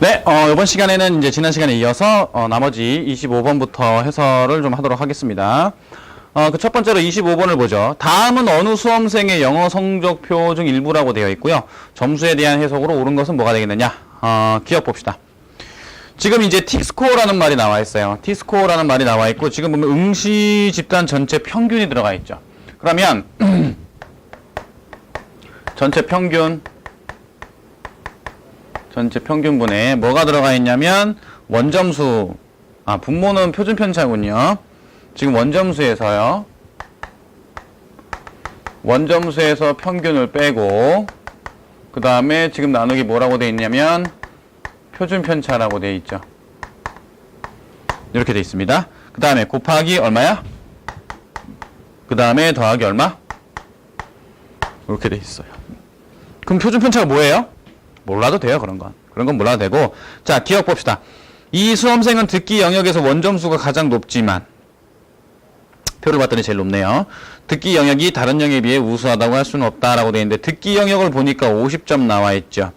네, 어, 이번 시간에는 이제 지난 시간에 이어서 어, 나머지 25번부터 해설을 좀 하도록 하겠습니다. 어, 그 첫 번째로 25번을 보죠. 다음은 어느 수험생의 영어 성적표 중 일부라고 되어 있고요. 점수에 대한 해석으로 옳은 것은 뭐가 되겠느냐? 어, 기억 봅시다. 지금 이제 T스코어라는 말이 나와 있어요. T스코어라는 말이 나와 있고 지금 보면 응시 집단 전체 평균이 들어가 있죠. 그러면 전체 평균 전체 평균분에 뭐가 들어가 있냐면 원점수 아 분모는 표준 편차군요. 지금 원점수에서요. 원점수에서 평균을 빼고 그 다음에 지금 나누기 뭐라고 돼 있냐면 표준 편차라고 돼 있죠. 이렇게 돼 있습니다. 그 다음에 곱하기 얼마야? 그 다음에 더하기 얼마? 이렇게 돼 있어요. 그럼 표준 편차가 뭐예요? 몰라도 돼요, 그런 건. 그런 건 몰라도 되고. 자, 기억 봅시다. 이 수험생은 듣기 영역에서 원점수가 가장 높지만, 표를 봤더니 제일 높네요. 듣기 영역이 다른 영역에 비해 우수하다고 할 수는 없다라고 되어 있는데, 듣기 영역을 보니까 50점 나와 있죠.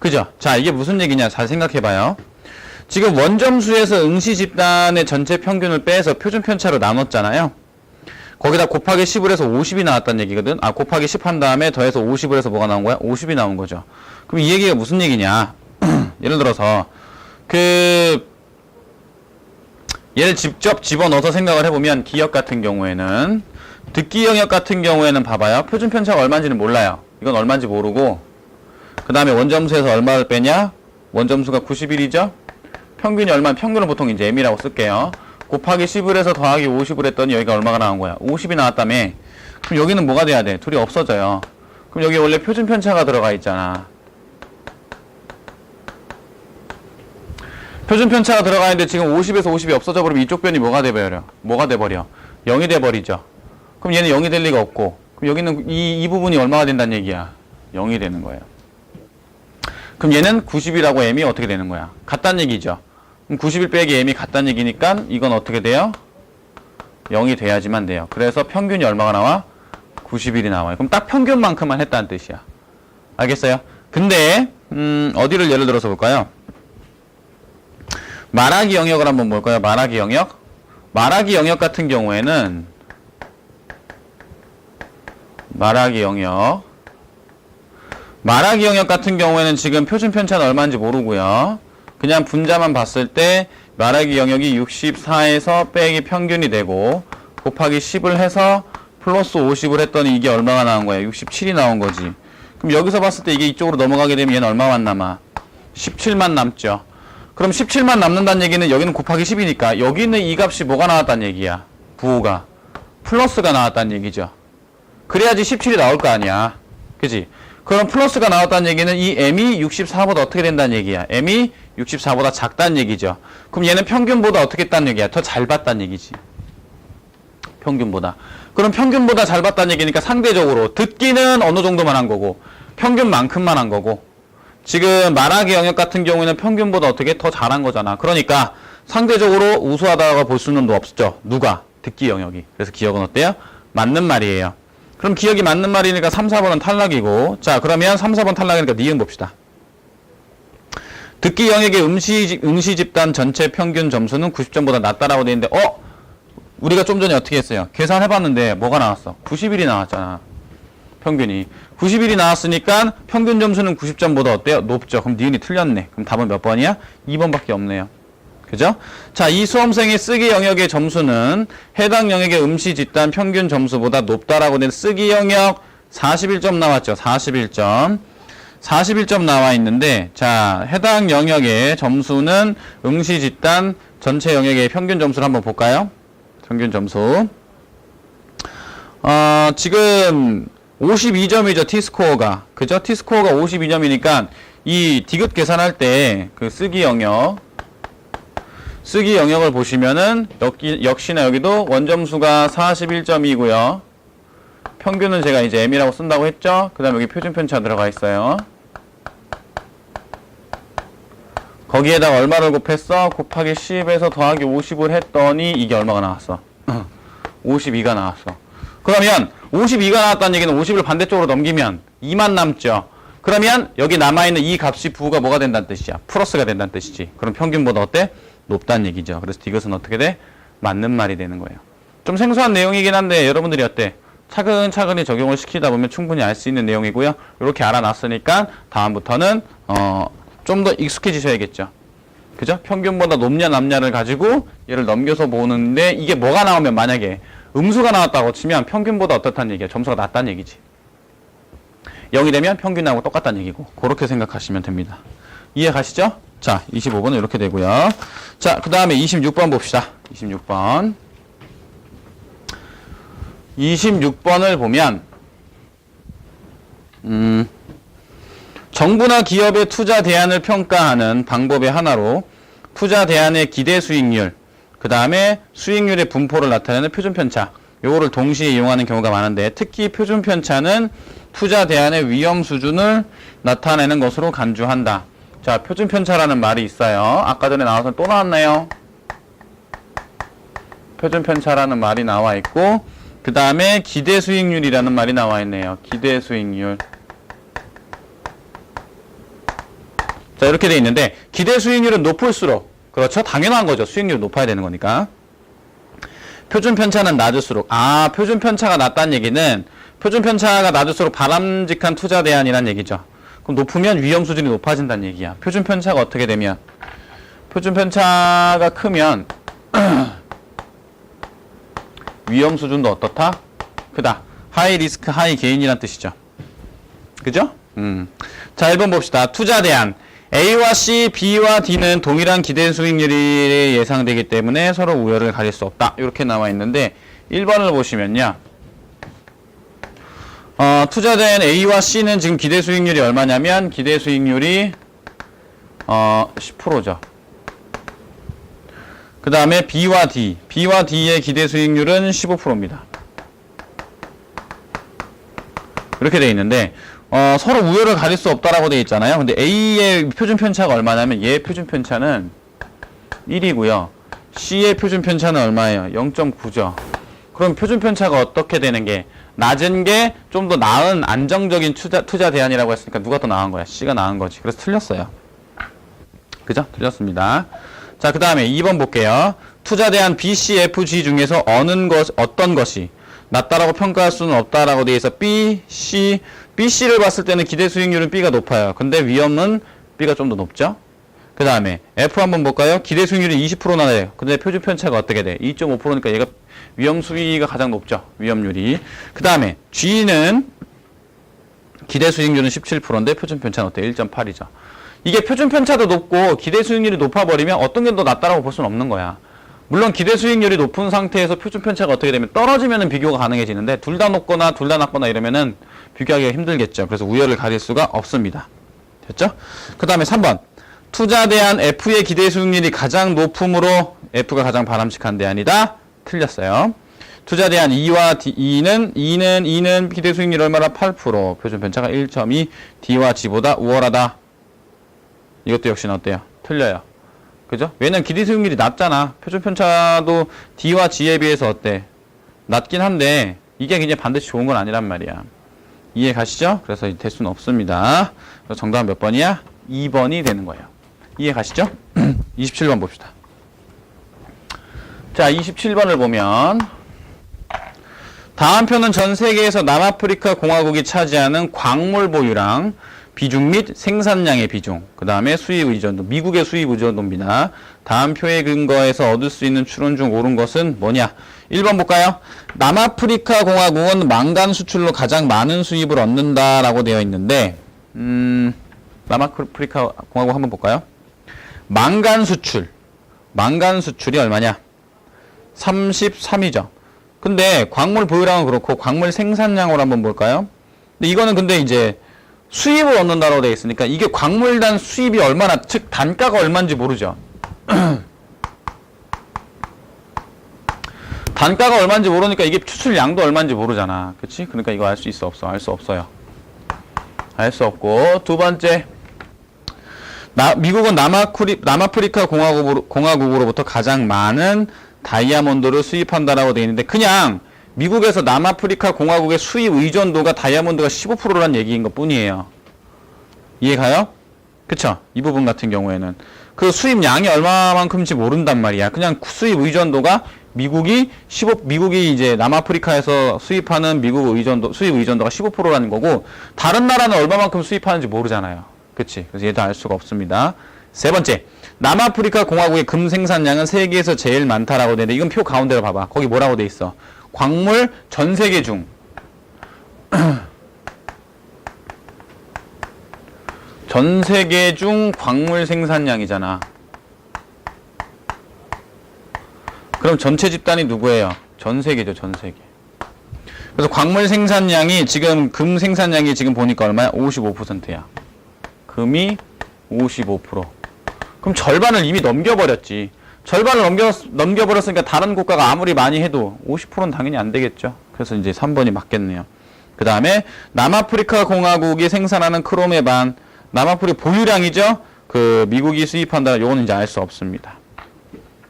그죠? 자, 이게 무슨 얘기냐? 잘 생각해 봐요. 지금 원점수에서 응시 집단의 전체 평균을 빼서 표준 편차로 나눴잖아요. 거기다 곱하기 10을 해서 50이 나왔다는 얘기거든. 아, 곱하기 10 한 다음에 더해서 50을 해서 뭐가 나온 거야? 50이 나온 거죠. 그럼 이 얘기가 무슨 얘기냐? 예를 들어서, 그, 얘를 직접 집어넣어서 생각을 해보면, 기억 같은 경우에는, 듣기 영역 같은 경우에는 봐봐요. 표준 편차가 얼마인지는 몰라요. 이건 얼마인지 모르고, 그 다음에 원점수에서 얼마를 빼냐? 원점수가 91이죠? 평균이 얼마? 평균을 보통 이제 m이라고 쓸게요. 곱하기 10을 해서 더하기 50을 했더니 여기가 얼마가 나온 거야? 50이 나왔다며. 그럼 여기는 뭐가 돼야 돼? 둘이 없어져요. 그럼 여기 원래 표준 편차가 들어가 있잖아. 표준 편차가 들어가 있는데 지금 50에서 50이 없어져 버리면 이쪽 변이 뭐가 돼버려? 뭐가 돼버려? 0이 돼버리죠. 그럼 얘는 0이 될 리가 없고. 그럼 여기는 이, 이 부분이 얼마가 된다는 얘기야? 0이 되는 거예요. 그럼 얘는 90이라고 m이 어떻게 되는 거야? 같다는 얘기죠. 그럼 91 빼기 m이 같다는 얘기니까 이건 어떻게 돼요? 0이 돼야지만 돼요. 그래서 평균이 얼마가 나와? 91이 나와요. 그럼 딱 평균만큼만 했다는 뜻이야. 알겠어요? 근데 음, 어디를 예를 들어서 볼까요? 말하기 영역을 한번 볼까요? 말하기 영역? 말하기 영역 같은 경우에는 말하기 영역 말하기 영역 같은 경우에는 지금 표준 편차는 얼마인지 모르고요. 그냥 분자만 봤을 때 말하기 영역이 64에서 빼기 평균이 되고 곱하기 10을 해서 플러스 50을 했더니 이게 얼마가 나온 거야? 67이 나온 거지. 그럼 여기서 봤을 때 이게 이쪽으로 넘어가게 되면 얘는 얼마만 남아? 17만 남죠. 그럼 17만 남는다는 얘기는 여기는 곱하기 10이니까 여기 있는 이 값이 뭐가 나왔다는 얘기야? 부호가. 플러스가 나왔다는 얘기죠. 그래야지 17이 나올 거 아니야. 그지? 그럼 플러스가 나왔다는 얘기는 이 m이 64보다 어떻게 된다는 얘기야? m이 64보다 작다는 얘기죠. 그럼 얘는 평균보다 어떻게 했다는 얘기야? 더 잘 봤다는 얘기지. 평균보다. 그럼 평균보다 잘 봤다는 얘기니까 상대적으로 듣기는 어느 정도만 한 거고 평균만큼만 한 거고 지금 말하기 영역 같은 경우에는 평균보다 어떻게 더 잘한 거잖아. 그러니까 상대적으로 우수하다고 볼 수는 없죠. 누가? 듣기 영역이. 그래서 기억은 어때요? 맞는 말이에요. 그럼 기억이 맞는 말이니까 3, 4번은 탈락이고 자 그러면 3, 4번 탈락이니까 니은 봅시다. 듣기 영역의 응시, 응시 집단 전체 평균 점수는 90점보다 낮다라고 되어 있는데 어? 우리가 좀 전에 어떻게 했어요? 계산해봤는데 뭐가 나왔어? 91이 나왔잖아. 평균이. 91이 나왔으니까 평균 점수는 90점보다 어때요? 높죠. 그럼 니은이 틀렸네. 그럼 답은 몇 번이야? 2번밖에 없네요. 그죠? 자, 이 수험생의 쓰기 영역의 점수는 해당 영역의 음시 집단 평균 점수보다 높다라고 된 쓰기 영역 41점 나왔죠. 41점. 41점 나와 있는데, 자, 해당 영역의 점수는 응시 집단 전체 영역의 평균 점수를 한번 볼까요? 평균 점수. 어, 지금 52점이죠, T스코어가. 그죠? T스코어가 52점이니까 이 디귿 계산할 때 그 쓰기 영역, 쓰기 영역을 보시면은 여기, 역시나 여기도 원점수가 41점이고요. 평균은 제가 이제 m이라고 쓴다고 했죠. 그 다음 여기 표준 편차 들어가 있어요. 거기에다가 얼마를 곱했어? 곱하기 10에서 더하기 50을 했더니 이게 얼마가 나왔어? 52가 나왔어. 그러면 52가 나왔다는 얘기는 50을 반대쪽으로 넘기면 2만 남죠. 그러면 여기 남아있는 이 값이 부가 뭐가 된다는 뜻이야? 플러스가 된다는 뜻이지. 그럼 평균보다 어때? 높다는 얘기죠. 그래서 이것은 어떻게 돼? 맞는 말이 되는 거예요. 좀 생소한 내용이긴 한데 여러분들이 어때? 차근차근히 적용을 시키다 보면 충분히 알 수 있는 내용이고요. 이렇게 알아놨으니까 다음부터는 어, 좀 더 익숙해지셔야겠죠. 그죠? 평균보다 높냐 남냐를 가지고 얘를 넘겨서 보는데 이게 뭐가 나오면 만약에 음수가 나왔다고 치면 평균보다 어떻다는 얘기야. 점수가 낮다는 얘기지. 0이 되면 평균하고 똑같다는 얘기고 그렇게 생각하시면 됩니다. 이해 가시죠? 자, 25번은 이렇게 되고요. 자, 그 다음에 26번 봅시다. 26번. 26번을 보면 음, 정부나 기업의 투자 대안을 평가하는 방법의 하나로 투자 대안의 기대 수익률, 그 다음에 수익률의 분포를 나타내는 표준 편차, 요거를 동시에 이용하는 경우가 많은데 특히 표준 편차는 투자 대안의 위험 수준을 나타내는 것으로 간주한다. 자, 표준 편차라는 말이 있어요. 아까 전에 나와서 또 나왔나요? 표준 편차라는 말이 나와 있고 그 다음에 기대 수익률이라는 말이 나와 있네요. 기대 수익률. 자, 이렇게 돼 있는데 기대 수익률은 높을수록 그렇죠? 당연한 거죠. 수익률이 높아야 되는 거니까. 표준 편차는 낮을수록 아, 표준 편차가 낮다는 얘기는 표준 편차가 낮을수록 바람직한 투자 대안이란 얘기죠. 그럼 높으면 위험 수준이 높아진다는 얘기야. 표준 편차가 어떻게 되면 표준 편차가 크면 위험 수준도 어떻다? 크다. 하이 리스크 하이 게인이란 뜻이죠. 그죠? 음. 자, 1번 봅시다. 투자 대안. A와 C, B와 D는 동일한 기대 수익률이 예상되기 때문에 서로 우열을 가릴 수 없다. 이렇게 나와 있는데 1번을 보시면요. 어, 투자된 A와 C는 지금 기대 수익률이 얼마냐면 기대 수익률이 어, 10%죠. 그 다음에 B와 D, B와 D의 기대 수익률은 15%입니다. 이렇게 돼 있는데 어, 서로 우열을 가릴 수 없다라고 돼 있잖아요. 근데 A의 표준 편차가 얼마냐면 얘의 표준 편차는 1이고요. C의 표준 편차는 얼마예요? 0.9죠. 그럼 표준 편차가 어떻게 되는 게 낮은 게 좀 더 나은 안정적인 투자, 투자 대안이라고 했으니까 누가 더 나은 거야? C가 나은 거지. 그래서 틀렸어요. 그죠? 틀렸습니다. 자, 그 다음에 2번 볼게요. 투자 대안 B, C, F, G 중에서 어느 것, 어떤 것이 낮다라고 평가할 수는 없다라고 되어 있어 B, C, B, C를 봤을 때는 기대 수익률은 B가 높아요. 근데 위험은 B가 좀 더 높죠? 그 다음에 F 한번 볼까요? 기대 수익률이 20% 나요. 근데 표준 편차가 어떻게 돼? 2.5%니까 얘가 위험 수위가 가장 높죠. 위험률이. 그 다음에 G는 기대 수익률은 17%인데 표준 편차는 어때요? 1.8이죠. 이게 표준 편차도 높고 기대 수익률이 높아버리면 어떤 게 더 낫다라고 볼 수는 없는 거야. 물론 기대 수익률이 높은 상태에서 표준 편차가 어떻게 되면 떨어지면은 비교가 가능해지는데 둘 다 높거나 둘 다 낮거나 이러면은 비교하기가 힘들겠죠. 그래서 우열을 가릴 수가 없습니다. 됐죠? 그 다음에 3번. 투자 대안 F의 기대 수익률이 가장 높음으로 F가 가장 바람직한 대안이다. 틀렸어요. 투자 대안 E와 D, E는 E는 E는 기대 수익률 얼마나 8% 표준 편차가 1.2 D와 G보다 우월하다. 이것도 역시 어때요? 틀려요. 그죠? 왜냐면 기대 수익률이 낮잖아. 표준 편차도 D와 G에 비해서 어때? 낮긴 한데 이게 그냥 반드시 좋은 건 아니란 말이야. 이해 가시죠? 그래서 될 수는 없습니다. 정답은 몇 번이야? 2번이 되는 거예요. 이해 가시죠? 27번 봅시다. 자, 27번을 보면 다음 표는 전 세계에서 남아프리카 공화국이 차지하는 광물 보유량 비중 및 생산량의 비중, 그 다음에 수입 의존도, 미국의 수입 의존도입니다. 다음 표의 근거에서 얻을 수 있는 추론 중 옳은 것은 뭐냐? 1번 볼까요? 남아프리카 공화국은 망간 수출로 가장 많은 수입을 얻는다라고 되어 있는데, 음, 남아프리카 공화국 한번 볼까요? 망간 수출, 망간 수출이 얼마냐? 33이죠. 근데 광물 보유량은 그렇고 광물 생산량으로 한번 볼까요? 근데 이거는 근데 이제 수입을 얻는다고 되어 있으니까 이게 광물단 수입이 얼마나 즉 단가가 얼마인지 모르죠. 단가가 얼마인지 모르니까 이게 추출량도 얼마인지 모르잖아. 그치? 그러니까 이거 알 수 있어 없어? 알 수 없어요. 알 수 없고 두 번째 나, 미국은 남아프리, 남아프리카 공화국으로, 공화국으로부터 가장 많은 다이아몬드를 수입한다라고 되어 있는데 그냥 미국에서 남아프리카 공화국의 수입 의존도가 다이아몬드가 15%란 얘기인 것 뿐이에요. 이해 가요? 그쵸? 이 부분 같은 경우에는 그 수입량이 얼마만큼인지 모른단 말이야. 그냥 수입 의존도가 미국이 15 미국이 이제 남아프리카에서 수입하는 미국 의존도 수입 의존도가 15%라는 거고 다른 나라는 얼마만큼 수입하는지 모르잖아요. 그치? 그래서 얘도 알 수가 없습니다. 세 번째, 남아프리카 공화국의 금 생산량은 세계에서 제일 많다라고 되는데 이건 표 가운데로 봐봐. 거기 뭐라고 돼 있어? 광물 전 세계 중 전 세계 중 광물 생산량이잖아. 그럼 전체 집단이 누구예요? 전 세계죠, 전 세계. 그래서 광물 생산량이 지금 금 생산량이 지금 보니까 얼마야? 55%야. 금이 55%. 그럼 절반을 이미 넘겨버렸지. 절반을 넘겨, 넘겨버렸으니까 다른 국가가 아무리 많이 해도 50%는 당연히 안 되겠죠. 그래서 이제 3번이 맞겠네요. 그 다음에 남아프리카 공화국이 생산하는 크롬의 반, 남아프리카 보유량이죠. 그 미국이 수입한다. 요거는 이제 알 수 없습니다.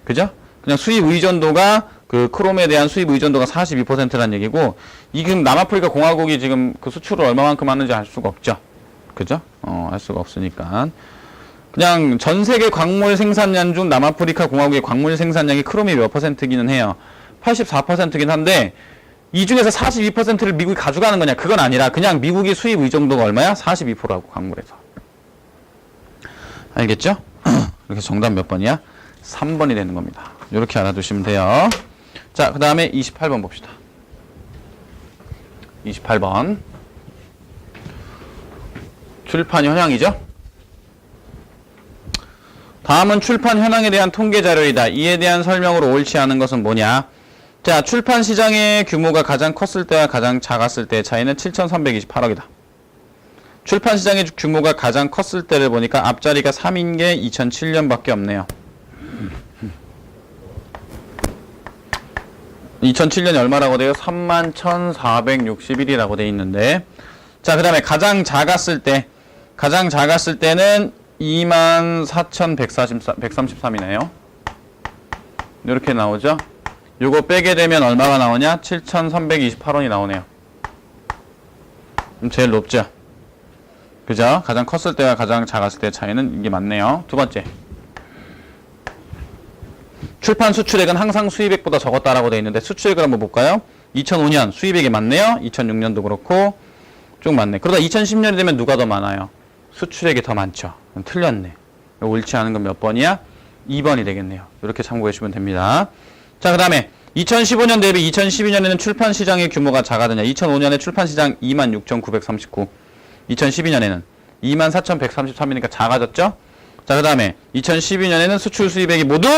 그죠? 그냥 수입 의존도가 그 크롬에 대한 수입 의존도가 42%라는 얘기고 이 지금 남아프리카 공화국이 지금 그 수출을 얼마만큼 하는지 알 수가 없죠. 그죠? 어, 알 수가 없으니까. 그냥 전 세계 광물 생산량 중 남아프리카 공화국의 광물 생산량이 크롬이 몇 퍼센트기는 해요. 84%긴 한데 이 중에서 42%를 미국이 가져가는 거냐? 그건 아니라 그냥 미국이 수입 의존도가 얼마야? 42%라고 광물에서. 알겠죠? 그래서 정답 몇 번이야? 3번이 되는 겁니다. 이렇게 알아두시면 돼요. 자, 그 다음에 28번 봅시다. 28번. 출판 현황이죠? 다음은 출판 현황에 대한 통계 자료이다. 이에 대한 설명으로 옳지 않은 것은 뭐냐? 자, 출판 시장의 규모가 가장 컸을 때와 가장 작았을 때의 차이는 7,328억이다. 출판 시장의 규모가 가장 컸을 때를 보니까 앞자리가 3인 게 2007년밖에 없네요. 2007년이 얼마라고 돼요? 31,461이라고 돼 있는데 자, 그 다음에 가장 작았을 때 가장 작았을 때는 24,133이네요. 이렇게 나오죠? 요거 빼게 되면 얼마가 나오냐? 7,328원이 나오네요. 제일 높죠? 그죠? 가장 컸을 때와 가장 작았을 때의 차이는 이게 맞네요. 두 번째. 출판 수출액은 항상 수입액보다 적었다라고 되어 있는데 수출액을 한번 볼까요? 2005년 수입액이 많네요. 2006년도 그렇고 쭉 많네. 그러다 2010년이 되면 누가 더 많아요? 수출액이 더 많죠. 틀렸네. 옳지 않은 건 몇 번이야? 2번이 되겠네요. 이렇게 참고해 주시면 됩니다. 자, 그 다음에 2015년 대비 2012년에는 출판 시장의 규모가 작아드냐? 2005년에 출판 시장 26,939. 2012년에는 24,133이니까 작아졌죠? 자, 그 다음에 2012년에는 수출 수입액이 모두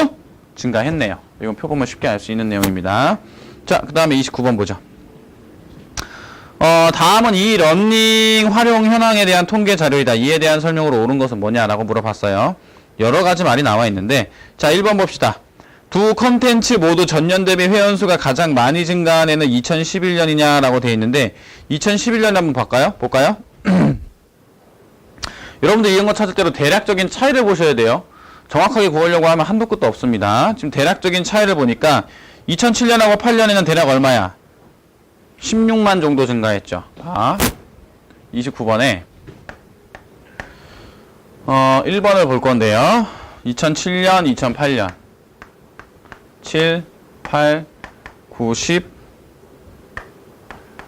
증가했네요. 이건 표 보면 쉽게 알 수 있는 내용입니다. 자, 그 다음에 29번 보죠. 어, 다음은 이 런닝 활용 현황에 대한 통계 자료이다. 이에 대한 설명으로 옳은 것은 뭐냐라고 물어봤어요. 여러 가지 말이 나와 있는데, 자, 1번 봅시다. 두 컨텐츠 모두 전년 대비 회원수가 가장 많이 증가한 해는 2011년이냐라고 되어 있는데, 2011년 한번 볼까요? 볼까요? 여러분들 이런 거 찾을 때로 대략적인 차이를 보셔야 돼요. 정확하게 구하려고 하면 한도 끝도 없습니다. 지금 대략적인 차이를 보니까 2007년하고 8년에는 대략 얼마야? 16만 정도 증가했죠. 자, 29번에 어, 1번을 볼 건데요. 2007년, 2008년 7, 8, 9, 10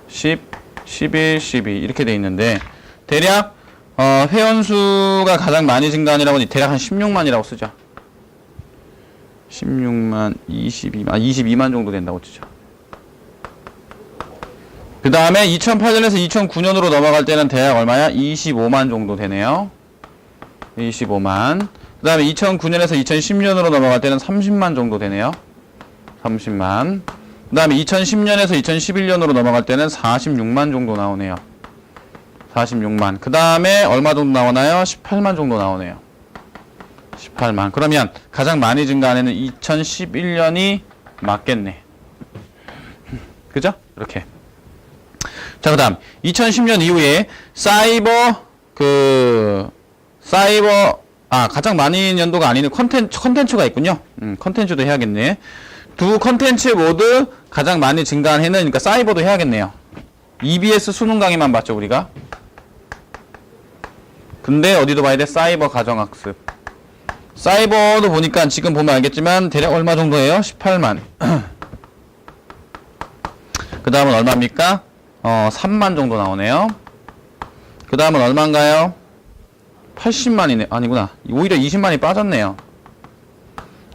10, 11, 12 이렇게 돼 있는데 대략 어, 회원수가 가장 많이 증가한이라고 대략 한 16만이라고 쓰죠. 16만, 22만, 22만 정도 된다고 치죠. 그 다음에 2008년에서 2009년으로 넘어갈 때는 대략 얼마야? 25만 정도 되네요. 25만. 그 다음에 2009년에서 2010년으로 넘어갈 때는 30만 정도 되네요. 30만. 그 다음에 2010년에서 2011년으로 넘어갈 때는 46만 정도 나오네요. 46만. 그 다음에 얼마 정도 나오나요? 18만 정도 나오네요. 18만. 그러면 가장 많이 증가한 해는 2011년이 맞겠네. 그죠? 이렇게. 자, 그 다음. 2010년 이후에 사이버, 그, 사이버, 아, 가장 많이 연도가 아닌 컨텐츠, 컨텐츠가 있군요. 음, 컨텐츠도 해야겠네. 두 컨텐츠 모두 가장 많이 증가한 해는, 그러니까 사이버도 해야겠네요. EBS 수능 강의만 봤죠, 우리가? 근데 어디도 봐야 돼? 사이버 가정학습. 사이버도 보니까 지금 보면 알겠지만 대략 얼마 정도예요? 18만. 그 다음은 얼마입니까? 어, 3만 정도 나오네요. 그 다음은 얼마인가요? 80만이네. 아니구나. 오히려 20만이 빠졌네요.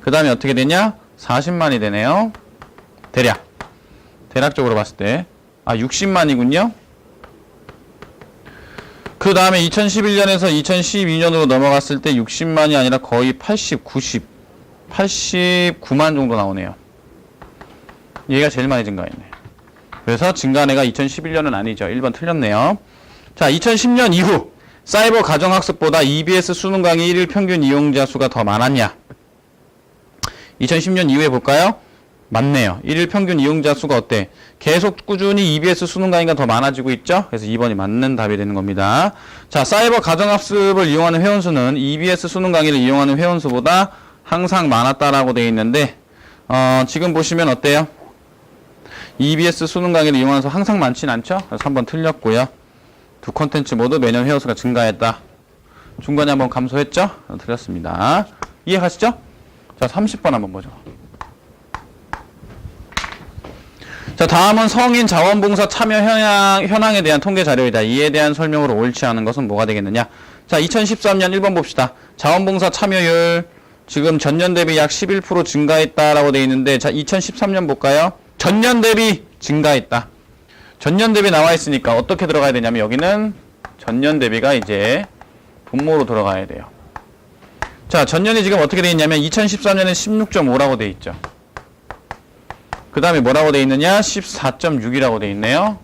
그 다음에 어떻게 되냐? 40만이 되네요. 대략. 대략적으로 봤을 때. 아, 60만이군요. 그 다음에 2011년에서 2012년으로 넘어갔을 때 60만이 아니라 거의 80, 90, 89만 정도 나오네요. 얘가 제일 많이 증가했네. 그래서 증가한애가 2011년은 아니죠. 1번 틀렸네요. 자, 2010년 이후 사이버 가정학습보다 EBS 수능 강의 1일 평균 이용자 수가 더 많았냐? 2010년 이후에 볼까요? 맞네요. 1일 평균 이용자 수가 어때? 계속 꾸준히 EBS 수능 강의가 더 많아지고 있죠? 그래서 2번이 맞는 답이 되는 겁니다. 자, 사이버 가정학습을 이용하는 회원수는 EBS 수능 강의를 이용하는 회원수보다 항상 많았다라고 되어 있는데, 어, 지금 보시면 어때요? EBS 수능 강의를 이용해서 항상 많진 않죠? 그래서 한번 틀렸고요. 두 콘텐츠 모두 매년 회원수가 증가했다. 중간에 한번 감소했죠? 어, 틀렸습니다. 이해가시죠? 자, 30번 한번 보죠. 자, 다음은 성인 자원봉사 참여 현황, 현황에 대한 통계 자료이다. 이에 대한 설명으로 옳지 않은 것은 뭐가 되겠느냐? 자, 2013년 1번 봅시다. 자원봉사 참여율 지금 전년 대비 약 11% 증가했다라고 돼 있는데 자, 2013년 볼까요? 전년 대비 증가했다. 전년 대비 나와 있으니까 어떻게 들어가야 되냐면 여기는 전년 대비가 이제 분모로 들어가야 돼요. 자, 전년이 지금 어떻게 돼 있냐면 2013년에 16.5라고 돼 있죠. 그 다음에 뭐라고 돼 있느냐? 14.6이라고 돼 있네요.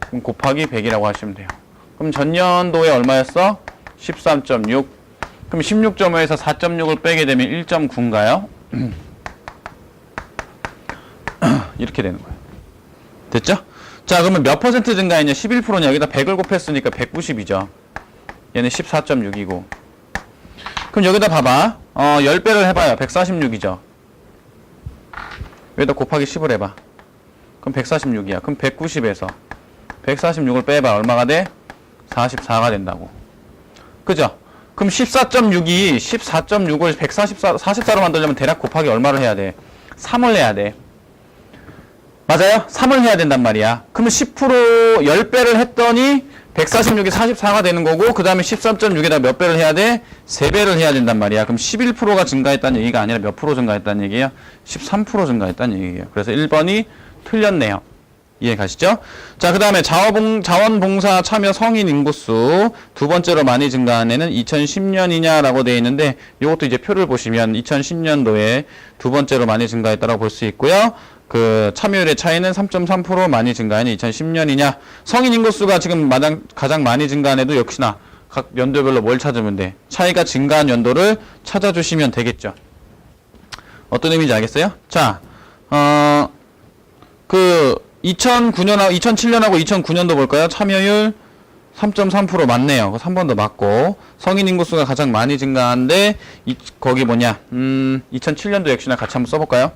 그럼 곱하기 100이라고 하시면 돼요. 그럼 전년도에 얼마였어? 13.6. 그럼 16.5에서 4.6을 빼게 되면 1.9인가요? 이렇게 되는 거예요. 됐죠? 자, 그러면 몇 퍼센트 증가했냐? 11%냐? 여기다 100을 곱했으니까 190이죠. 얘는 14.6이고. 그럼 여기다 봐봐. 어, 10배를 해봐요. 146이죠. 여기다 곱하기 10을 해봐. 그럼 146이야. 그럼 190에서 146을 빼봐. 얼마가 돼? 44가 된다고. 그죠? 그럼 14.6이 14.6을 144, 44로 만들려면 대략 곱하기 얼마를 해야 돼? 3을 해야 돼. 맞아요? 3을 해야 된단 말이야. 그러면 10% 10배를 했더니 146이 44가 되는 거고 그 다음에 13.6에다 몇 배를 해야 돼? 3배를 해야 된단 말이야. 그럼 11%가 증가했다는 얘기가 아니라 몇 프로 증가했다는 얘기예요? 13% 증가했다는 얘기예요. 그래서 1번이 틀렸네요. 이해 가시죠? 자, 그 다음에 자원봉, 자원봉사 참여 성인 인구수 두 번째로 많이 증가한 애는 2010년이냐라고 되어 있는데 이것도 이제 표를 보시면 2010년도에 두 번째로 많이 증가했다고 볼 수 있고요. 그 참여율의 차이는 3.3% 많이 증가한 2010년이냐. 성인 인구수가 지금 마당, 가장 많이 증가한 애도 역시나 각 연도별로 뭘 찾으면 돼? 차이가 증가한 연도를 찾아주시면 되겠죠. 어떤 의미인지 알겠어요? 자, 어, 그 2009년하고 2007년하고 2009년도 볼까요? 참여율 3.3% 맞네요. 3번도 맞고 성인 인구수가 가장 많이 증가한데 이, 거기 뭐냐? 음, 2007년도 역시나 같이 한번 써볼까요?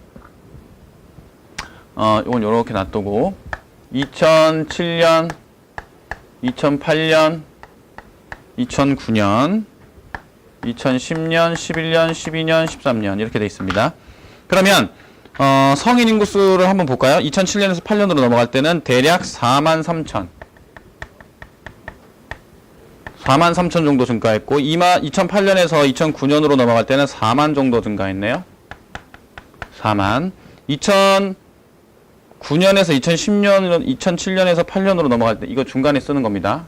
어, 이건 요렇게 놔두고 2007년, 2008년, 2009년, 2010년, 11년, 12년, 13년 이렇게 돼 있습니다. 그러면 어, 성인 인구 수를 한번 볼까요? 2007년에서 8년으로 넘어갈 때는 대략 4만 3천 4만 3천 정도 증가했고 2만 2008년에서 2009년으로 넘어갈 때는 4만 정도 증가했네요. 4만 2009년에서 2010년 2007년에서 8년으로 넘어갈 때 이거 중간에 쓰는 겁니다.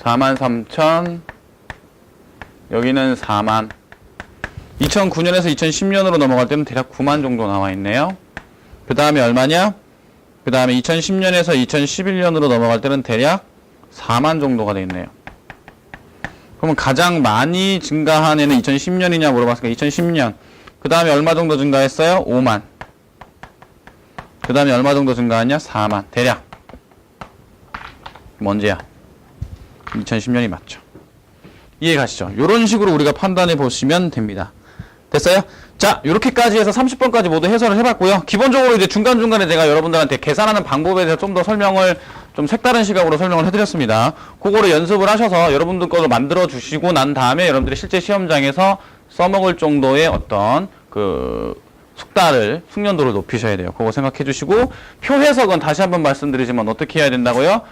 4만 3천 여기는 4만 2009년에서 2010년으로 넘어갈 때는 대략 9만 정도 나와 있네요. 그 다음에 얼마냐? 그 다음에 2010년에서 2011년으로 넘어갈 때는 대략 4만 정도가 돼 있네요. 그러면 가장 많이 증가한 애는 2010년이냐 물어봤으니까 2010년. 그 다음에 얼마 정도 증가했어요? 5만. 그 다음에 얼마 정도 증가했냐? 4만. 대략. 뭔지야? 2010년이 맞죠. 이해 가시죠? 이런 식으로 우리가 판단해 보시면 됩니다. 됐어요? 자, 이렇게까지 해서 30번까지 모두 해설을 해봤고요. 기본적으로 이제 중간중간에 제가 여러분들한테 계산하는 방법에 대해서 좀 더 설명을 좀 색다른 시각으로 설명을 해드렸습니다. 그거를 연습을 하셔서 여러분들 거를 만들어 주시고 난 다음에 여러분들이 실제 시험장에서 써먹을 정도의 어떤 그 숙달을 숙련도를 높이셔야 돼요. 그거 생각해 주시고 표 해석은 다시 한번 말씀드리지만 어떻게 해야 된다고요?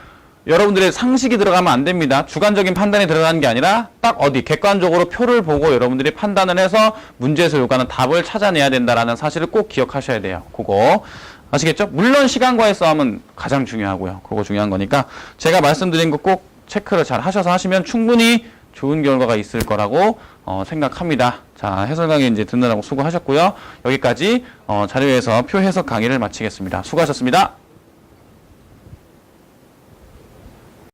여러분들의 상식이 들어가면 안 됩니다. 주관적인 판단이 들어가는 게 아니라 딱 어디 객관적으로 표를 보고 여러분들이 판단을 해서 문제에서 요구하는 답을 찾아내야 된다라는 사실을 꼭 기억하셔야 돼요. 그거 아시겠죠? 물론 시간과의 싸움은 가장 중요하고요. 그거 중요한 거니까 제가 말씀드린 거 꼭 체크를 잘 하셔서 하시면 충분히 좋은 결과가 있을 거라고 어, 생각합니다. 자, 해설 강의 이제 듣느라고 수고하셨고요. 여기까지 어, 자료에서 표 해석 강의를 마치겠습니다. 수고하셨습니다.